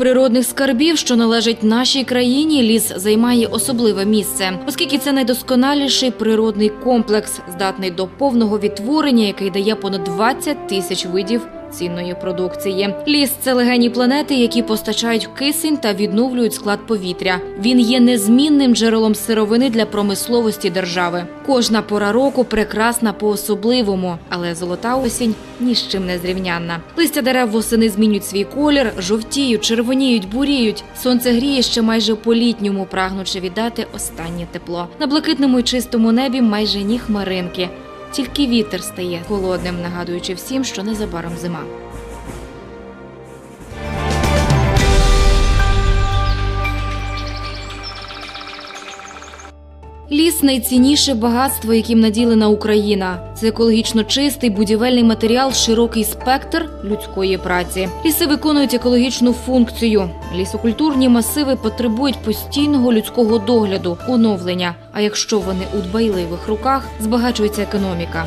природних скарбів, що належать нашій країні, ліс займає особливе місце, оскільки це найдосконаліший природний комплекс, здатний до повного відтворення, який дає понад 20 тисяч видів. Цінної продукції ліс це легені планети, які постачають кисень та відновлюють склад повітря. Він є незмінним джерелом сировини для промисловості держави. Кожна пора року прекрасна по-особливому, але золота осінь ні з чим не зрівнянна. Листя дерев восени змінюють свій колір, жовтіють, червоніють, буріють. Сонце гріє ще майже по-літньому, прагнучи віддати останнє тепло. На блакитному й чистому небі майже ні хмаринки. Тільки вітер стає холодним, нагадуючи всім, що незабаром зима. Ліс найцінніше багатство, яким наділена Україна. Це екологічно чистий будівельний матеріал, широкий спектр людської праці. Ліси виконують екологічну функцію. Лісокультурні масиви потребують постійного людського догляду, оновлення. А якщо вони у дбайливих руках, збагачується економіка.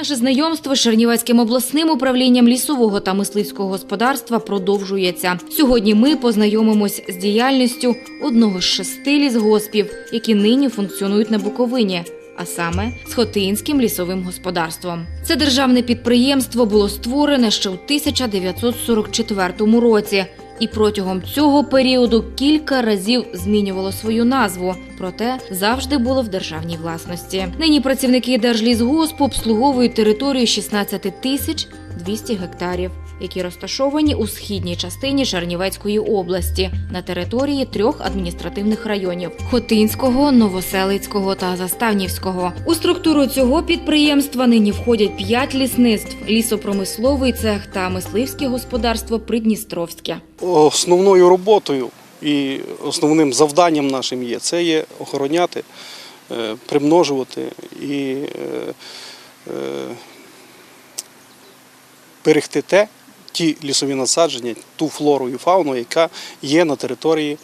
Наше знайомство з Чернівецьким обласним управлінням лісового та мисливського господарства продовжується. Сьогодні ми познайомимось з діяльністю одного з шести лісгоспів, які нині функціонують на Буковині. А саме з Хотинським лісовим господарством. Це державне підприємство було створене ще у 1944 році, і протягом цього періоду кілька разів змінювало свою назву, проте завжди було в державній власності. Нині працівники Держлісгоспу обслуговують територію 16 тисяч 200 гектарів, які розташовані у східній частині Чернівецької області на території трьох адміністративних районів: Хотинського, Новоселицького та Заставнівського. У структуру цього підприємства нині входять п'ять лісництв: лісопромисловий цех та мисливське господарство Придністровське. Основною роботою і основним завданням нашим є це є охороняти, е, примножувати і е, е, берегти те, ті лісові насадження, ту флору і фауну, яка є на території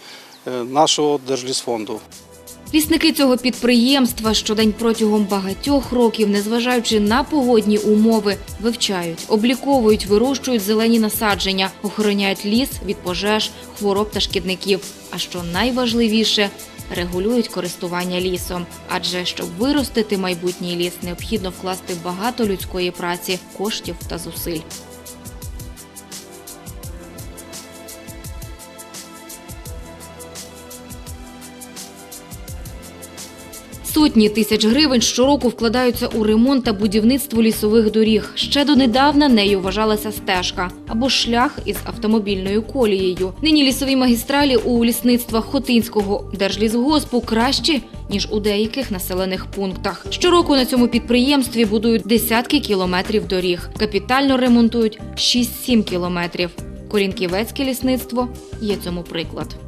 е, нашого Держлісфонду. Лісники цього підприємства щодень протягом багатьох років, незважаючи на погодні умови, вивчають, обліковують, вирощують зелені насадження, охороняють ліс від пожеж, хвороб та шкідників. А що найважливіше, регулюють користування лісом. Адже щоб виростити майбутній ліс, необхідно вкласти багато людської праці, коштів та зусиль. Сотні тисяч гривень щороку вкладаються у ремонт та будівництво лісових доріг. Ще донедавна нею вважалася стежка або шлях із автомобільною колією. Нині лісові магістралі у лісництвах Хотинського держлісгоспу кращі ніж у деяких населених пунктах. Щороку на цьому підприємстві будують десятки кілометрів доріг. Капітально ремонтують 6-7 кілометрів. Корінківецьке лісництво є цьому приклад.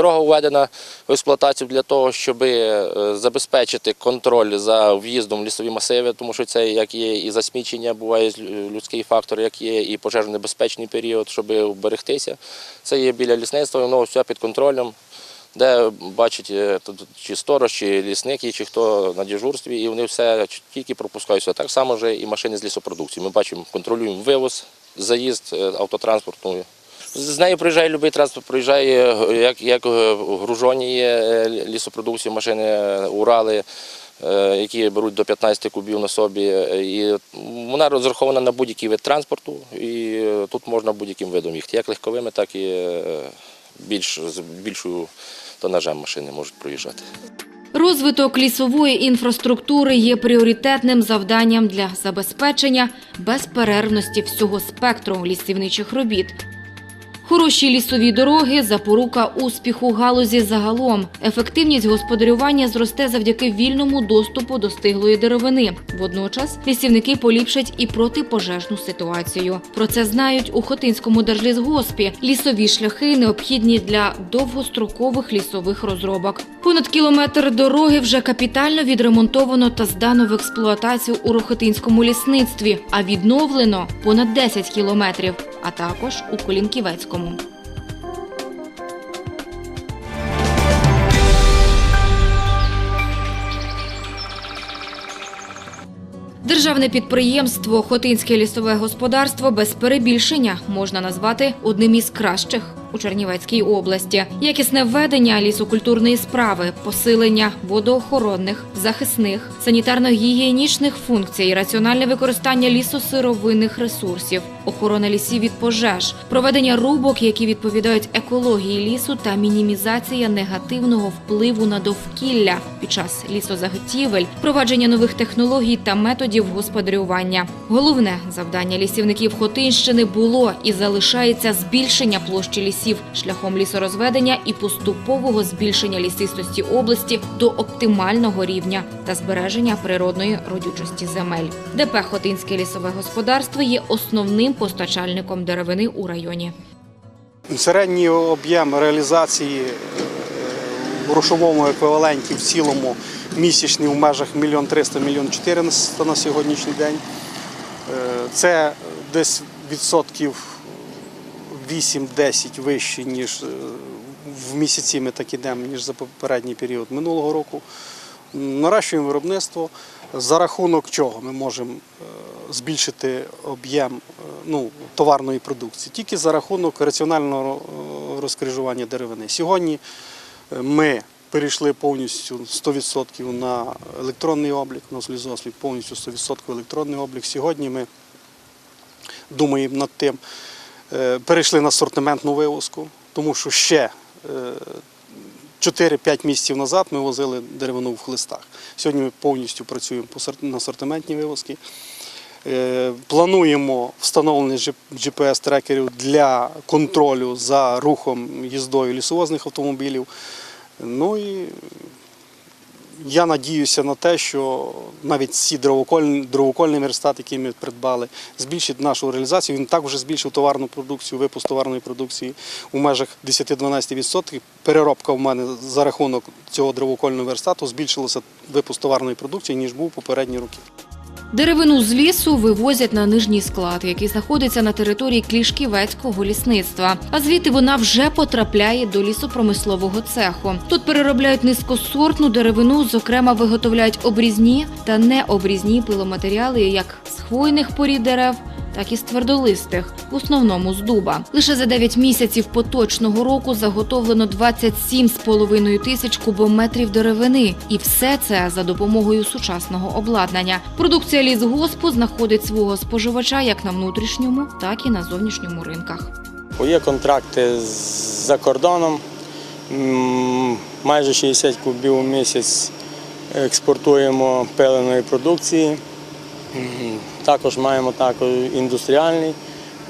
Дорога введена в експлуатацію для того, щоб е, забезпечити контроль за в'їздом в лісові масиви, тому що це як є і засмічення, буває людський фактор, як є і пожежонебезпечний період, щоб вберегтися. Це є біля лісництва, воно все під контролем, де бачить е, чи сторож, чи лісник, чи хто на дежурстві, і вони все тільки пропускають все. Так само ж і машини з лісопродукції. Ми бачимо, контролюємо вивоз, заїзд е, автотранспорту. З нею приїжджає будь-який транспорт, приїжджає е, як, як е, гружоні є е, лісопродукції, машини Урали, які беруть до 15 кубів на собі. І вона розрахована на будь-який вид транспорту, і тут можна будь-яким видом їхати, як легковими, так і більш, з більшою тонажем машини можуть проїжджати. Розвиток лісової інфраструктури є пріоритетним завданням для забезпечення безперервності всього спектру лісівничих робіт. Хороші лісові дороги запорука успіху галузі загалом. Ефективність господарювання зросте завдяки вільному доступу до стиглої деревини. Водночас лісівники поліпшать і протипожежну ситуацію. Про це знають у Хотинському держлісгоспі. Лісові шляхи необхідні для довгострокових лісових розробок. Понад кілометр дороги вже капітально відремонтовано та здано в експлуатацію у Рохотинському лісництві, а відновлено понад 10 кілометрів, а також у Колінківецькому. Луцькому. Державне підприємство Хотинське лісове господарство без перебільшення можна назвати одним із кращих у Чернівецькій області. Якісне введення лісокультурної справи, посилення водоохоронних, захисних, санітарно-гігієнічних функцій, раціональне використання лісосировинних ресурсів, охорона лісів від пожеж, проведення рубок, які відповідають екології лісу, та мінімізація негативного впливу на довкілля під час лісозаготівель, впровадження нових технологій та методів господарювання. Головне завдання лісівників Хотинщини було і залишається збільшення площі лісів шляхом лісорозведення і поступового збільшення лісистості області до оптимального рівня та збереження природної родючості земель. ДП Хотинське лісове господарство є основним постачальником деревини у районі. Середній об'єм реалізації е, в грошовому еквіваленті в цілому місячний в межах 1 300 1 400 на сьогоднішній день. Е, Це десь відсотків 8-10 вище, ніж е, в місяці ми так ідемо, ніж за попередній період минулого року. Наращуємо виробництво. За рахунок чого ми можемо збільшити об'єм ну, товарної продукції? Тільки за рахунок раціонального е, розкрижування деревини. Сьогодні е, ми перейшли повністю 100% на електронний облік, у нас лізослід повністю 100% електронний облік. Сьогодні ми думаємо над тим, е, перейшли на сортиментну вивозку, тому що ще е, 4-5 місяців назад ми возили деревину в хлистах. Сьогодні ми повністю працюємо на сортиментній вивозці. Е, Плануємо встановлення GPS-трекерів для контролю за рухом їздою лісовозних автомобілів. Ну і я надіюся на те, що навіть ці дровокольні, дровокольний верстат, який ми придбали, збільшить нашу реалізацію. Він так вже збільшив товарну продукцію, випуск товарної продукції у межах 10-12%. Переробка в мене за рахунок цього дровокольного верстату збільшилася випуск товарної продукції, ніж був попередні роки. Деревину з лісу вивозять на нижній склад, який знаходиться на території Клішківецького лісництва. А звідти вона вже потрапляє до лісопромислового цеху. Тут переробляють низькосортну деревину, зокрема виготовляють обрізні та необрізні пиломатеріали як з хвойних порід дерев. Так і з твердолистих, в основному з дуба. Лише за 9 місяців поточного року заготовлено 27,5 тисяч кубометрів деревини. І все це за допомогою сучасного обладнання. Продукція лісгоспу знаходить свого споживача як на внутрішньому, так і на зовнішньому ринках. Є контракти за кордоном, майже 60 кубів у місяць експортуємо пиленої продукції. Також маємо також індустріальний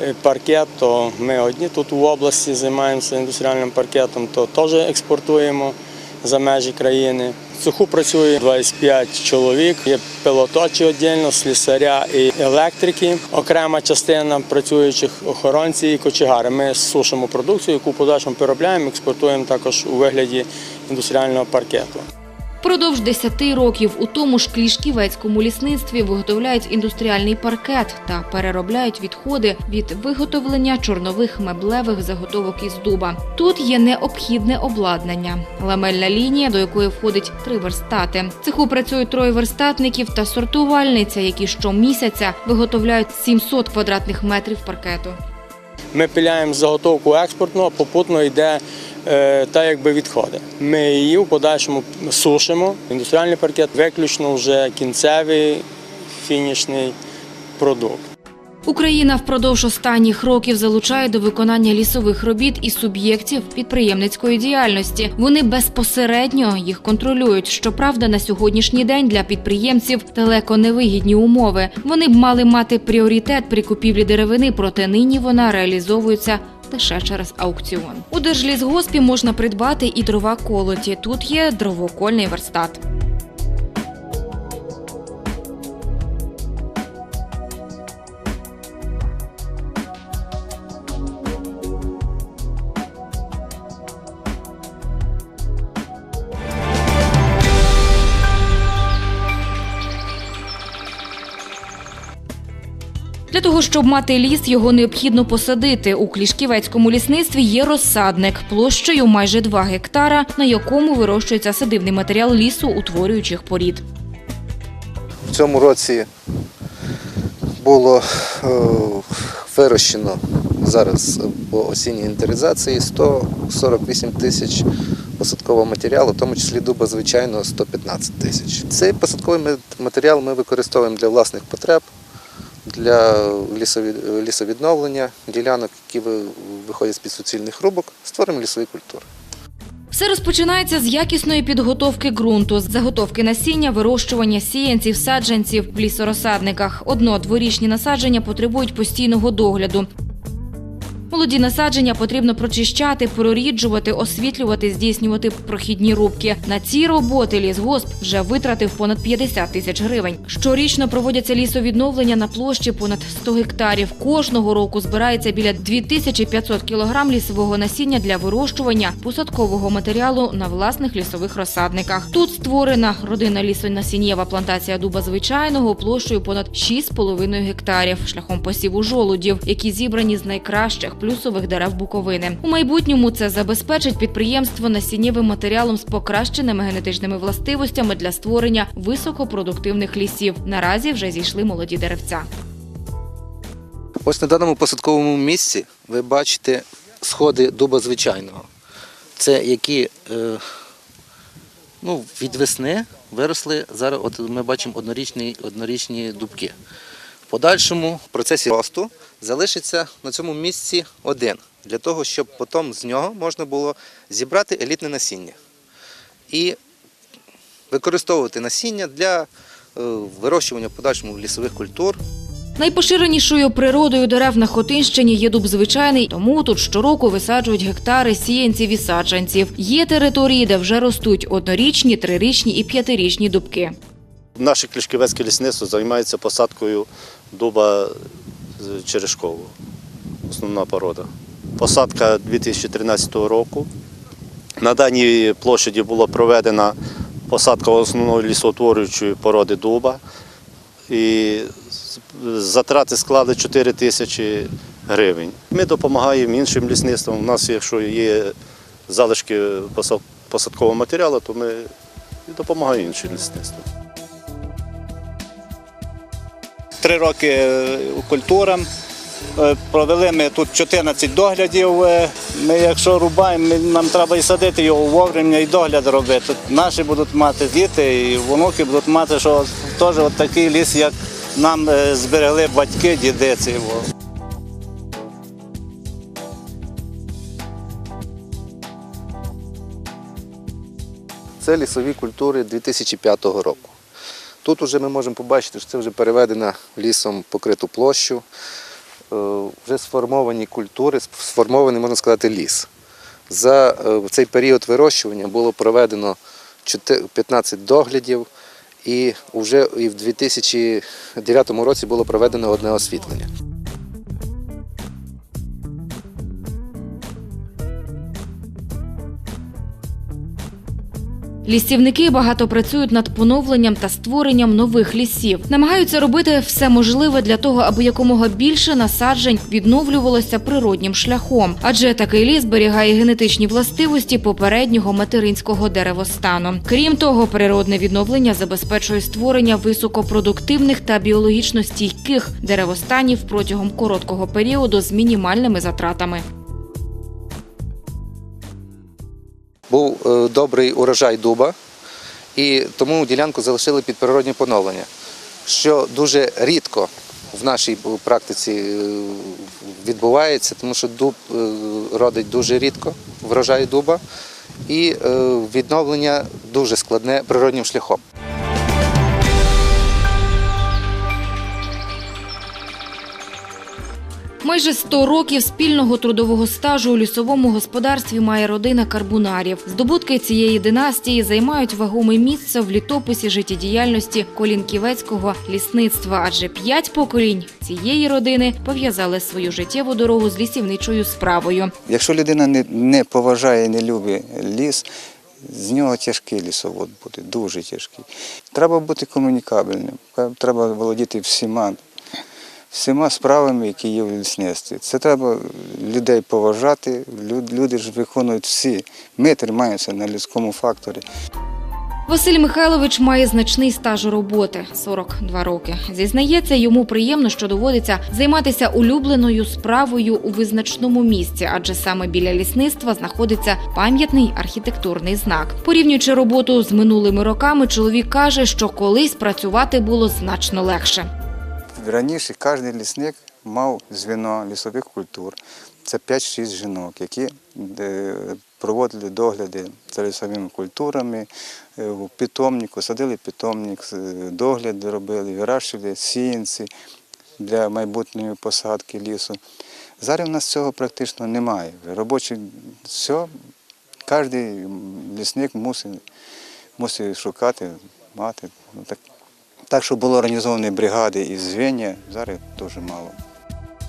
е, паркет, то ми одні тут в області займаємося індустріальним паркетом, то теж експортуємо за межі країни. В цеху працює 25 чоловік, є пилоточі віддільно, слісаря і електрики. Окрема частина працюючих охоронці і кочегари. Ми сушимо продукцію, яку подальшому переробляємо, експортуємо також у вигляді індустріального паркету. Продовж 10 років у тому ж клішківецькому лісництві виготовляють індустріальний паркет та переробляють відходи від виготовлення чорнових меблевих заготовок із дуба. Тут є необхідне обладнання, ламельна лінія, до якої входить три верстати. В цеху працюють троє верстатників та сортувальниця, які щомісяця виготовляють 700 квадратних метрів паркету. Ми пиляємо заготовку експортну, а попутно йде та якби відходи. Ми її в подальшому сушимо. Індустріальний паркет виключно вже кінцевий фінішний продукт. Україна впродовж останніх років залучає до виконання лісових робіт і суб'єктів підприємницької діяльності. Вони безпосередньо їх контролюють. Щоправда, на сьогоднішній день для підприємців далеко невигідні умови. Вони б мали мати пріоритет при купівлі деревини, проте нині вона реалізовується. Лише через аукціон у держлісгоспі можна придбати і дрова колоті. Тут є дровокольний верстат. Того, щоб мати ліс, його необхідно посадити. У Клішківецькому лісництві є розсадник площею майже 2 гектара, на якому вирощується садибний матеріал лісу утворюючих порід. В цьому році було е, вирощено зараз по осінній інвентаризації 148 тисяч посадкового матеріалу, в тому числі дуба звичайного 115 тисяч. Цей посадковий матеріал ми використовуємо для власних потреб, для лісовідновлення ділянок, які ви- виходять з-під суцільних рубок, створимо лісові культури. Все розпочинається з якісної підготовки ґрунту, з заготовки насіння, вирощування сіянців, саджанців в лісорозсадниках. Одно-дворічні насадження потребують постійного догляду. Молоді насадження потрібно прочищати, проріджувати, освітлювати, здійснювати прохідні рубки. На ці роботи лісгосп вже витратив понад 50 тисяч гривень. Щорічно проводяться лісовідновлення на площі понад 100 гектарів. Кожного року збирається біля 2500 кілограм лісового насіння для вирощування посадкового матеріалу на власних лісових розсадниках. Тут створена родинна лісонасіннєва плантація дуба звичайного площею понад 6,5 гектарів шляхом посіву жолудів, які зібрані з найкращих плюсових дерев Буковини. У майбутньому це забезпечить підприємство насіннєвим матеріалом з покращеними генетичними властивостями для створення високопродуктивних лісів. Наразі вже зійшли молоді деревця. Ось на даному посадковому місці ви бачите сходи дуба звичайного. Це які е, ну, від весни виросли. Зараз от ми бачимо однорічні, однорічні дубки. Подальшому процесі росту залишиться на цьому місці один, для того, щоб потім з нього можна було зібрати елітне насіння і використовувати насіння для е, вирощування в подальшому лісових культур. Найпоширенішою природою дерев на Хотинщині є дуб звичайний, тому тут щороку висаджують гектари сіянців і саджанців. Є території, де вже ростуть однорічні, трирічні і п'ятирічні дубки. Наше Клішківецьке лісництво займається посадкою дуба черешкового, основна порода. Посадка 2013 року. На даній площаді була проведена посадка основної лісоутворюючої породи дуба. І затрати склали 4 тисячі гривень. Ми допомагаємо іншим лісництвам. У нас, якщо є залишки посадкового матеріалу, то ми допомагаємо іншим лісництвам. Три роки е, культурам. Е, Провели ми тут 14 доглядів. Е, Ми, якщо рубаємо, нам треба і садити його вовремя, і догляд робити. Наші будуть мати діти, і внуки будуть мати, що теж от такий ліс, як нам зберегли батьки, діди. Це лісові культури 2005 року. Тут вже ми можемо побачити, що це вже переведена лісом покриту площу, е, вже сформовані культури, сформований, можна сказати, ліс. За е, цей період вирощування було проведено 15 доглядів, і вже в 2009 році було проведено одне освітлення. Лісівники багато працюють над поновленням та створенням нових лісів. Намагаються робити все можливе для того, аби якомога більше насаджень відновлювалося природнім шляхом, адже такий ліс зберігає генетичні властивості попереднього материнського деревостану. Крім того, природне відновлення забезпечує створення високопродуктивних та біологічно стійких деревостанів протягом короткого періоду з мінімальними затратами. Був е, добрий урожай дуба, і тому ділянку залишили під природнє поновлення, що дуже рідко в нашій практиці е, відбувається, тому що дуб е, родить дуже рідко, врожай дуба, і е, відновлення дуже складне природнім шляхом. Майже 100 років спільного трудового стажу у лісовому господарстві має родина Карбунарів. Здобутки цієї династії займають вагоме місце в літописі життєдіяльності колінківецького лісництва, адже п'ять поколінь цієї родини пов'язали свою життєву дорогу з лісівничою справою. Якщо людина не, не поважає, не любить ліс, з нього тяжкий лісовод буде, дуже тяжкий. Треба бути комунікабельним, треба володіти всіма, всіма справами, які є в лісництві. Це треба людей поважати, люди ж виконують всі. Ми тримаємося на людському факторі. Василь Михайлович має значний стаж роботи 42 роки. Зізнається, йому приємно, що доводиться займатися улюбленою справою у визначному місці, адже саме біля лісництва знаходиться пам'ятний архітектурний знак. Порівнюючи роботу з минулими роками, чоловік каже, що колись працювати було значно легше. Раніше кожен лісник мав звіно лісових культур. Це 5-6 жінок, які е, проводили догляди за лісовими культурами, е, у питомнику, садили питомник, догляди робили, вирощували сіянці для майбутньої посадки лісу. Зараз у нас цього практично немає. Робочі все, кожен лісник мусить, мусить шукати, мати. Ну, так, так, що було організовані бригади і звіння, зараз дуже мало.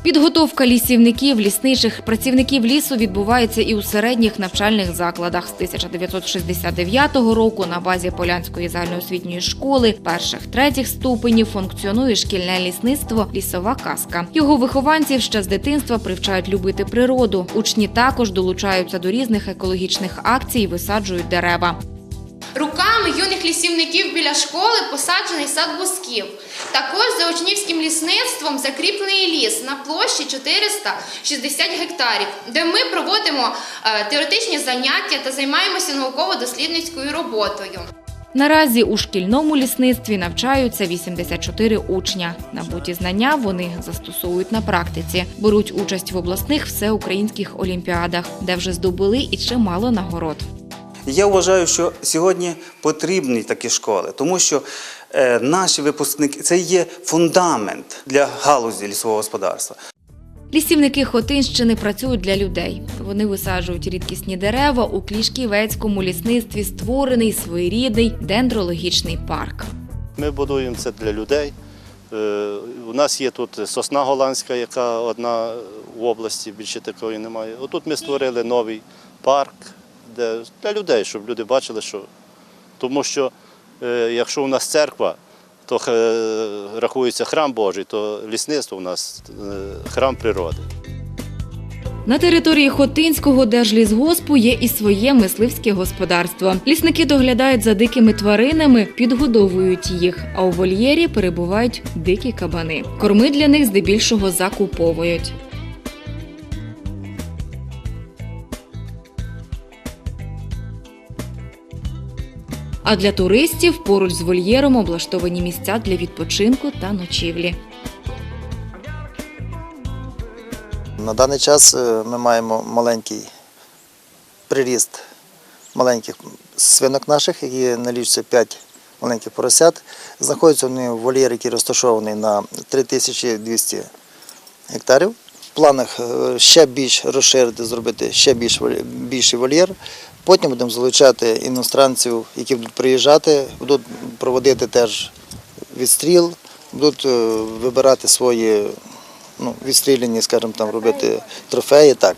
Підготовка лісівників, лісничих працівників лісу відбувається і у середніх навчальних закладах. З 1969 року на базі Полянської загальноосвітньої школи перших третіх ступенів функціонує шкільне лісництво Лісова казка. Його вихованців ще з дитинства привчають любити природу. Учні також долучаються до різних екологічних акцій, і висаджують дерева. Руками юних лісівників біля школи посаджений сад бусків. Також за учнівським лісництвом закріплений ліс на площі 460 гектарів, де ми проводимо е, теоретичні заняття та займаємося науково-дослідницькою роботою. Наразі у шкільному лісництві навчаються 84 учня. Набуті знання вони застосовують на практиці, беруть участь в обласних всеукраїнських олімпіадах, де вже здобули і чимало нагород. Я вважаю, що сьогодні потрібні такі школи, тому що е, наші випускники це є фундамент для галузі лісового господарства. Лісівники Хотинщини працюють для людей. Вони висаджують рідкісні дерева у Клішківецькому лісництві створений своєрідний дендрологічний парк. Ми будуємо це для людей. Е, У нас є тут сосна голландська, яка одна в області, більше такої немає. Отут ми створили новий парк де, для людей, щоб люди бачили, що. Тому що е, якщо у нас церква, то е, рахується храм Божий, то лісництво у нас е, храм природи. На території Хотинського держлісгоспу є і своє мисливське господарство. Лісники доглядають за дикими тваринами, підгодовують їх, а у вольєрі перебувають дикі кабани. Корми для них здебільшого закуповують. А для туристів поруч з вольєром облаштовані місця для відпочинку та ночівлі. На даний час е, ми маємо маленький приріст маленьких свинок наших, які налічуються 5 маленьких поросят. Знаходяться вони в вольєрі, який розташований на 3200 гектарів. В планах е, ще більш розширити, зробити ще більш більший вольєр. Потім будемо залучати іностранців, які будуть приїжджати, будуть проводити теж відстріл, будуть е, вибирати свої ну, відстріляні, скажімо, там робити трофеї. Так.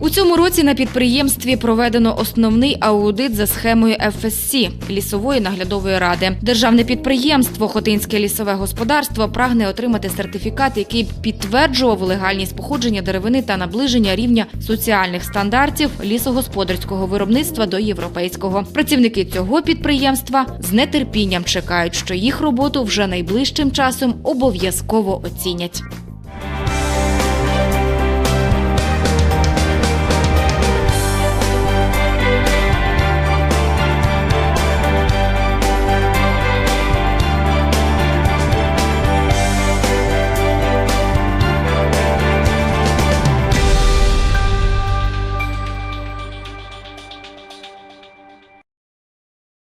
У цьому році на підприємстві проведено основний аудит за схемою FSC – лісової наглядової ради. Державне підприємство Хотинське лісове господарство прагне отримати сертифікат, який підтверджував легальність походження деревини та наближення рівня соціальних стандартів лісогосподарського виробництва до європейського. Працівники цього підприємства з нетерпінням чекають, що їх роботу вже найближчим часом обов'язково оцінять.